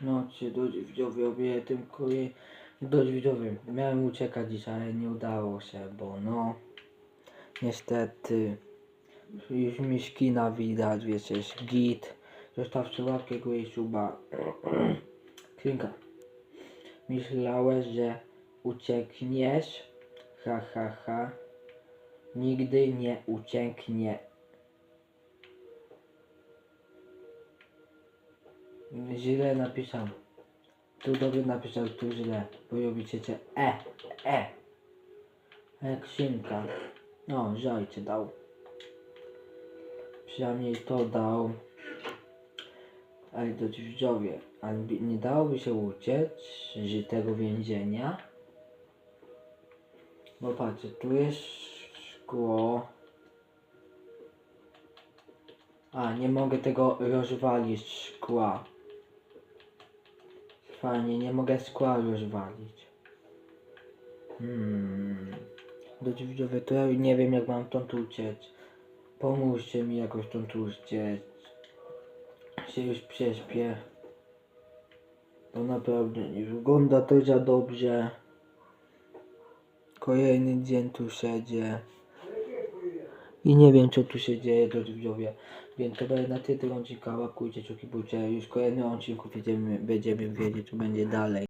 No cię dodź widzowie, tym kurie. Dodź widzowie. Miałem uciekać dzisiaj, ale nie udało się, bo no. Niestety. Już mi szkina widać, wiecie, jest git. Zostawcie łapkę górę i suba. Klinka. Myślałeś, że uciekniesz? Ha, ha, ha. Nigdy nie ucieknie. Źle napisał. Tu dobrze napisał, tu źle. Bo robicie cię E, E. Jak szynka. No, żajcie dał. Przynajmniej to dał. Ale to widzowie, ale by- nie dałoby się uciec z tego więzienia? Bo patrzcie, tu jest szkło. A, nie mogę tego rozwalić szkła. Fajnie, nie mogę szkła rozwalić. Hmm. Drodzy widzowie, to ja nie wiem jak mam stąd uciec. Pomóżcie mi jakoś stąd uciec. Się już prześpię. Bo naprawdę nie wygląda to za dobrze. Kolejny dzień tu siedzę. I nie wiem co tu się dzieje, drodzy widzowie. Więc to będzie na tyle tego odcinka. Łapkujcie, czuki, bójcie. Już w kolejnym odcinku będziemy, będziemy wiedzieć co będzie dalej.